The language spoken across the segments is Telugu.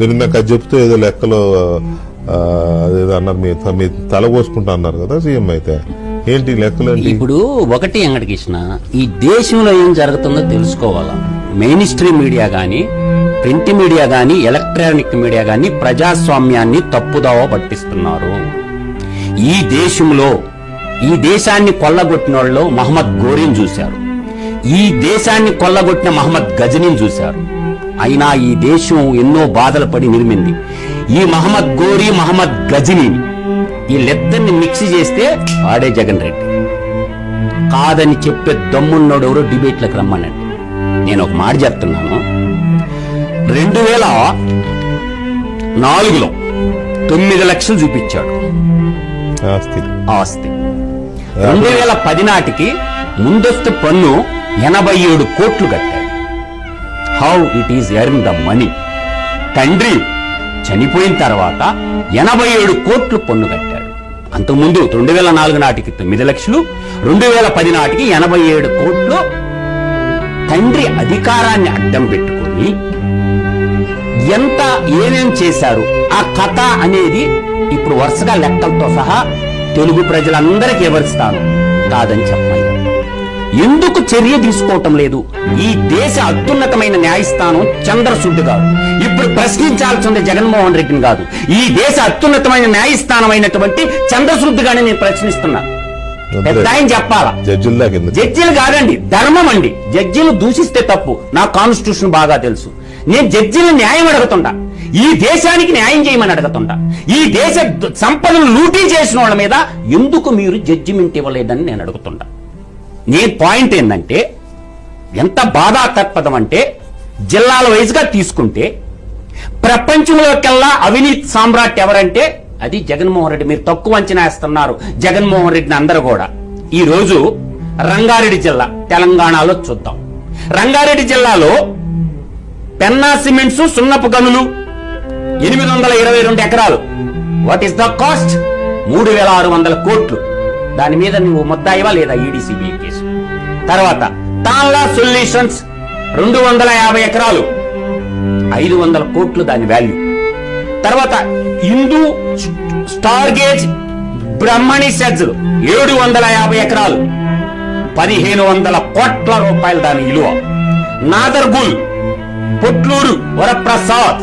మీరు ఇందాక అది చెప్తూ ఏదో లెక్కలో అదేదో అన్నారు మీ మీ తల కోసుకుంటా అన్నారు కదా సీఎం అయితే. ఏంటి లెక్కలు ఇప్పుడు ఒకటి వెంకటకృష్ణ ఈ దేశంలో ఏం జరుగుతుందో తెలుసుకోవాలా? మెయిన్ స్ట్రీమ్ మీడియా కానీ ప్రింట్ మీడియా కానీ ఎలక్ట్రానిక్ మీడియా కానీ ప్రజాస్వామ్యాన్ని తప్పుదావ పట్టిస్తున్నారు. ఈ దేశంలో ఈ దేశాన్ని కొల్లగొట్టిన వాళ్ళు మహమ్మద్ గోరీని చూశారు. ఈ దేశాన్ని కొల్లగొట్టిన మహమ్మద్ గజనీని చూశారు. అయినా ఈ దేశం ఎన్నో బాధలు పడి నిర్మింది. ఈ మహమ్మద్ గోరీ మహమ్మద్ గజనీని వీళ్ళిద్దరిని మిక్స్ చేస్తే వాడే జగన్ రెడ్డి. కాదని చెప్పే దమ్మున్నోడు ఎవరో డిబేట్లకు రమ్మనండి. నేను ఒక మాట చెప్తున్నాను. రెండు వేల నాలుగులో తొమ్మిది లక్షలు చూపించాడు. ఆస్తి. రెండు వేల పది నాటికి ముందస్తు పన్ను ఎనభై ఏడు కోట్లు కట్టాడు. How it is earn the money తండ్రి చనిపోయిన తర్వాత ఎనభై ఏడు కోట్లు పన్ను కట్టాడు. అంతకుముందు రెండు వేల నాలుగు నాటికి తొమ్మిది లక్షలు రెండు వేల పది నాటికి ఎనభై ఏడు కోట్లు తండ్రి అధికారాన్ని అడ్డం పెట్టుకుని ఎంత ఏమేం చేశారు? ఆ కథ అనేది ఇప్పుడు వరుసగా లెక్కలతో సహా తెలుగు ప్రజలందరికీ వివరిస్తాను. కాదని చెప్పాలి. ఎందుకు చర్య తీసుకోవటం లేదు? ఈ దేశ అత్యున్నతమైన న్యాయస్థానం చంద్రశుద్ధి కాదు ఇప్పుడు ప్రశ్నించాల్సింది జగన్మోహన్ రెడ్డిని కాదు. ఈ దేశ అత్యున్నతమైన న్యాయస్థానం అయినటువంటి చంద్రశుద్ధిగానే నేను ప్రశ్నిస్తున్నా. పెద్ద ఆయన చెప్పాలా? జడ్జిల కాదండి ధర్మం అండి. జడ్జీలు దూషిస్తే తప్పు. నా కాన్స్టిట్యూషన్ బాగా తెలుసు. నేను జడ్జీలు న్యాయం అడుగుతుంటా ఈ దేశానికి న్యాయం చేయమని అడుగుతుంటా ఈ దేశ సంపదను లూటీ చేసిన వాళ్ళ మీద ఎందుకు మీరు జడ్జిమెంట్ ఇవ్వలేదని నేను అడుగుతుంటా నీ పాయింట్ ఏంటంటే ఎంత బాధాతత్పదం అంటే జిల్లాల వైజ్గా తీసుకుంటే ప్రపంచంలోకెల్లా అవినీతి సామ్రాట్ ఎవరంటే అది జగన్మోహన్ రెడ్డి. మీరు తక్కువ అంచనా వేస్తున్నారు జగన్మోహన్ రెడ్డిని అందరూ కూడా. ఈ రోజు రంగారెడ్డి జిల్లా తెలంగాణలో చూద్దాం. రంగారెడ్డి జిల్లాలో పెన్నా సిమెంట్స్ సున్నపు గనులు ఎనిమిది వందల ఇరవై రెండు ఎకరాలు. వాట్ ఈస్ ద కాస్ట్ మూడు వేల ఆరు వందల కోట్లు. దాని మీద నువ్వు ముద్దాయివా లేదా ఈడీసీబీ కేసు? తర్వాత తాన్లా సొల్యూషన్స్ రెండు వందల యాభై ఎకరాలు. ఐదు వందల కోట్లు దాని వాల్యూ. తర్వాత హిందూ స్టార్గేజ్ బ్రహ్మణి సెజ్లు ఏడు వందల యాభై ఎకరాలు. పదిహేను వందల కోట్ల రూపాయలు దాని విలువ నాదర్గుల్ పొట్లూరు వరప్రసాద్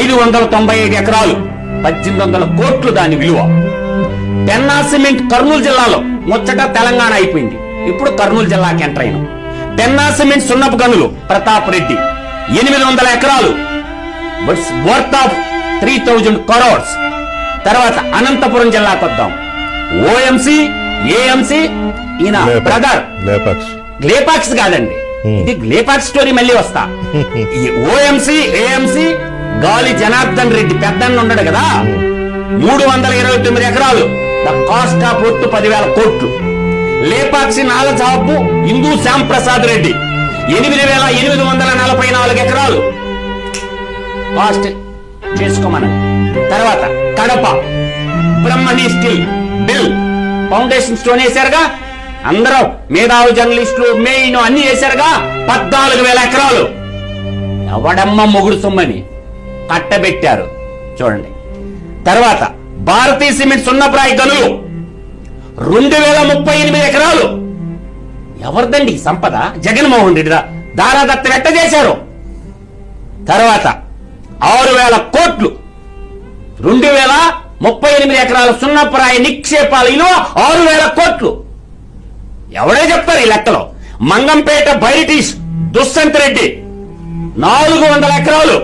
ఐదు వందల తొంభై ఐదు ఎకరాలు. పద్దెనిమిది వందల కోట్లు దాని విలువ. పెన్నా సిమెంట్ కర్నూలు జిల్లాలో ముచ్చట తెలంగాణ అయిపోయింది. ఇప్పుడు కర్నూలు జిల్లాకి ఎంటర్ అయినాం. పెన్నా సిమెంట్ సున్నపు గనులు ప్రతాప్ రెడ్డి. ఎనిమిది వందల ఎకరాలు worth of three thousand crores తర్వాత అనంతపురం జిల్లాకు వద్దాం. ఓఎంసి ఏఎంసి ఈయన. బ్రదర్. గ్లేపాక్స్. కాదండి. ఇది గ్లేపాక్స్ స్టోరీ మళ్ళీ వస్తా. ఈ ఓఎంసి ఏఎంసి గాలి జనార్దన్ రెడ్డి పెద్దన్న ఉన్నాడు కదా. మూడు వందల ఇరవై తొమ్మిది ఎకరాలు. ద కాస్ట్ ఆఫ్ ఒట్టు పదివేల కోట్లు. లేపాక్షి నాలజాపు హిందూ శ్యామ్ ప్రసాద్ రెడ్డి ఎనిమిది వేల ఎనిమిది వందల నలభై నాలుగు ఎకరాలు. కాస్ట్ చేసుకోమనండి. తర్వాత Kadapa Brahmani steel bill. Foundation stone వేశారుగా. అందరూ మేధావు జర్నలిస్టులు మెయిన్ అన్ని వేశారుగా. పద్నాలుగు వేల ఎకరాలు. ఎవడమ్మ మొగుడు సొమ్మని కట్టబెట్టారు. చూడండి. తర్వాత భారతీయ సిమెంట్ సున్నప్రాయ గనులు రెండు వేల ముప్పై ఎనిమిది ఎకరాలు. ఎవరిదండి సంపద? జగన్మోహన్ రెడ్డి దారాదత్త వెట్ట చేశారు. తర్వాత ఆరు వేల కోట్లు. రెండు వేల ముప్పై ఎనిమిది ఎకరాల సున్నప్రాయ నిక్షేపాల విలువ ఆరు వేల కోట్లు. ఎవడే చెప్తారు ఈ లెక్కలో? మంగంపేట బైరిటీష్ దుష్యంత్ రెడ్డి. నాలుగు వందల ఎకరాలు.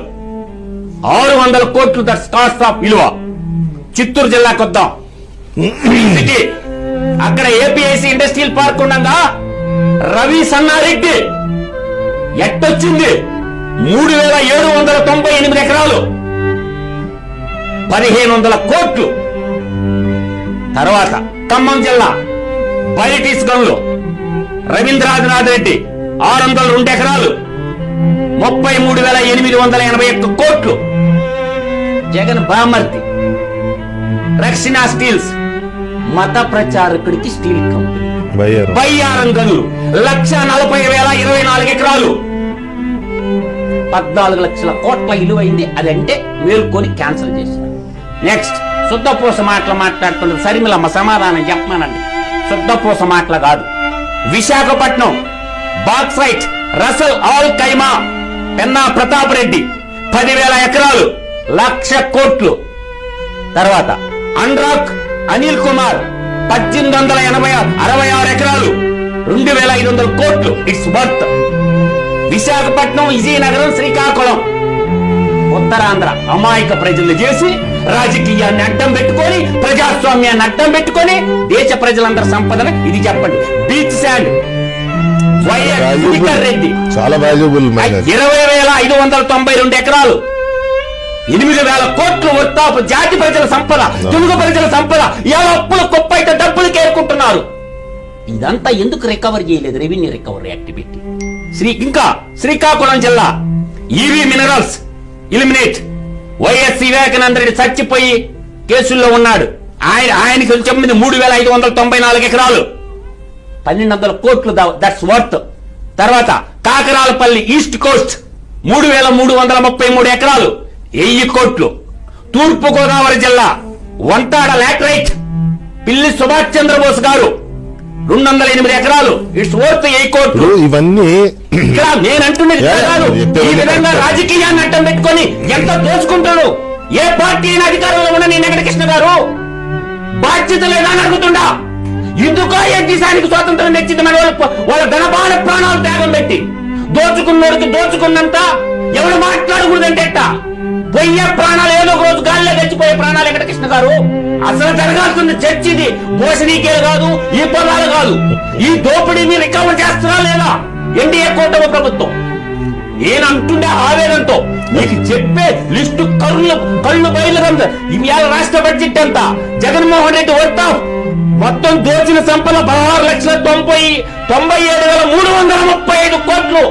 ఆరు వందల కోట్లు దట్స్ కాస్ట్ ఆఫ్ విలువ చిత్తూరు జిల్లాకు వద్దాం సిటీ. అక్కడ ఏపీఐసి ఇండస్ట్రియల్ పార్క్ ఉండగా? రవి సన్నారెడ్డి. ఎట్టొచ్చింది? మూడు వేల ఏడు వందల తొంభై ఎనిమిది ఎకరాలు. పదిహేను వందల కోట్లు. తర్వాత ఖమ్మం జిల్లా. బయటిస్ గనులు రవీంద్రనాథ్ రెడ్డి. ఆరు వందల రెండు ఎకరాలు. ముప్పై మూడు వేల ఎనిమిది వందల ఎనభై ఒక్క కోట్లు. జగన్ బామర్తి రక్షణ స్టీల్స్. మత ప్రచారకుడికి స్టీల్ కంపెనీ. బయ్యారు బయ్యారం గనులు లక్ష నలభై వేల ఇరవై నాలుగు ఎకరాలు. పద్నాలుగు లక్షల కోట్ల విలువైంది అది అంటే మేల్కొని క్యాన్సిల్ చేశారు నెక్స్ట్ శుద్ధపూస మాటలు మాట్లాడుతున్నది సరిమిలమ్మ సమాధానం చెప్పమానండి. శుద్ధపూస మాటలు కాదు. విశాఖపట్నం బాక్సైట్ రసల్ ఆల్ కైమా పెన్నా ప్రతాప్ రెడ్డి పదివేల ఎకరాలు లక్ష కోట్లు. తర్వాత అండ్రాక్ అనిల్ కుమార్ పద్దెనిమిది వందల ఎనభై అరవై ఆరు ఎకరాలు రెండు వేల ఐదు వందల కోట్లు ఇట్స్ వర్త్ విశాఖపట్నం విజయనగరం శ్రీకాకుళం ఉత్తరాంధ్ర అమాయక ప్రజలు చేసి రాజకీయాన్ని అడ్డం పెట్టుకొని ప్రజాస్వామ్యాన్ని అడ్డం పెట్టుకొని దేశ ప్రజలందరి సంపదన ఇది చెప్పండి. Beach sand. వైఎస్ రెడ్డి. చాలా ఇరవై వేల ఐదు వందల తొంభై రెండు ఎకరాలు. ఎనిమిది వేల కోట్లు వర్తాపు జాతి ప్రజల సంపద తెలుగు ప్రజల సంపద ఇలా అప్పుల కుప్పైతే డబ్బులు కేరుకుంటున్నారు. ఇదంతా ఎందుకు రికవర్ చేయలేదు? రెవెన్యూ రికవరీ యాక్టివిటీ శ్రీ ఇంకా శ్రీకాకుళం జిల్లా EV minerals eliminate YS Vivekananda Reddy చచ్చిపోయి కేసుల్లో ఉన్నాడు. ఆయన ఆయనకి చెప్పింది మూడు వేల ఐదు వందల తొంభై నాలుగు ఎకరాలు. పన్నెండు వందల కోట్లు దట్స్ వర్త్ తర్వాత కాకరాలపల్లి ఈస్ట్ కోస్ట్ మూడు వేల మూడు వందల ముప్పై మూడు ఎకరాలు. వెయ్యి కోట్లు. తూర్పు గోదావరి జిల్లా వంతాడ లాటరైట్ పిల్లి సుభాష్ చంద్రబోస్ గారు రెండు వందల ఎనిమిది ఎకరాలు. ఇట్స్ వర్త్ వెయ్యి కోట్లు. ఇవన్నీ ఇక్కడ నేను అంటున్నది కాదు. ఈ. విధంగా రాజకీయాన్ని అడ్డం పెట్టుకొని ఎంత దోచుకుంటాడు ఏ పార్టీ అయినా అధికారంలో ఉన్న నీ వెంకటకృష్ణ గారు? బాధ్యత లేదా అని అడుగుతుండా? ఎందుకో ఏ దేశానికి స్వాతంత్రం తెచ్చింది మన వాళ్ళ వాళ్ళ ధనబాల ప్రాణాలు త్యాగం పెట్టి? దోచుకున్నోడికి దోచుకున్నంత ఎవరు మాట్లాడకూడదంటే ఎట్ట? గారు? అసలు జరగాల్సిన చర్చ ఇది. భోషణీకే కాదు ఈ పొలాలు కాదు. ఈ దోపిడీని రికవర్ చేస్తున్నా లేదా? ఎన్డీఏ కూటమి ప్రభుత్వం. నేను అంటుండే ఆవేదనతో. నీకు చెప్పే లిస్టు కళ్ళు కళ్ళు బయలుగంద ఇవాళ రాష్ట్ర బడ్జెట్ ఎంత? జగన్మోహన్ రెడ్డి వర్తా మొత్తం దోచిన సంపద పదహారు లక్షల తొంభై తొంభై ఏడు వేల మూడు వందల ముప్పై ఐదు కోట్లు.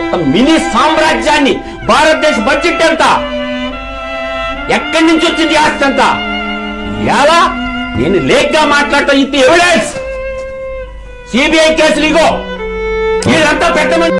ఒక మినీ సామ్రాజ్యాన్ని. భారతదేశ బడ్జెట్ ఎంత? ఎక్కడి నుంచి వచ్చింది ఆస్తి అంతా? ఎలా నేను లేక్గా మాట్లాడతా ఇది ఎవిడెన్స్ సిబిఐ కేసులు ఇగో. ఇదంతా పెట్టమని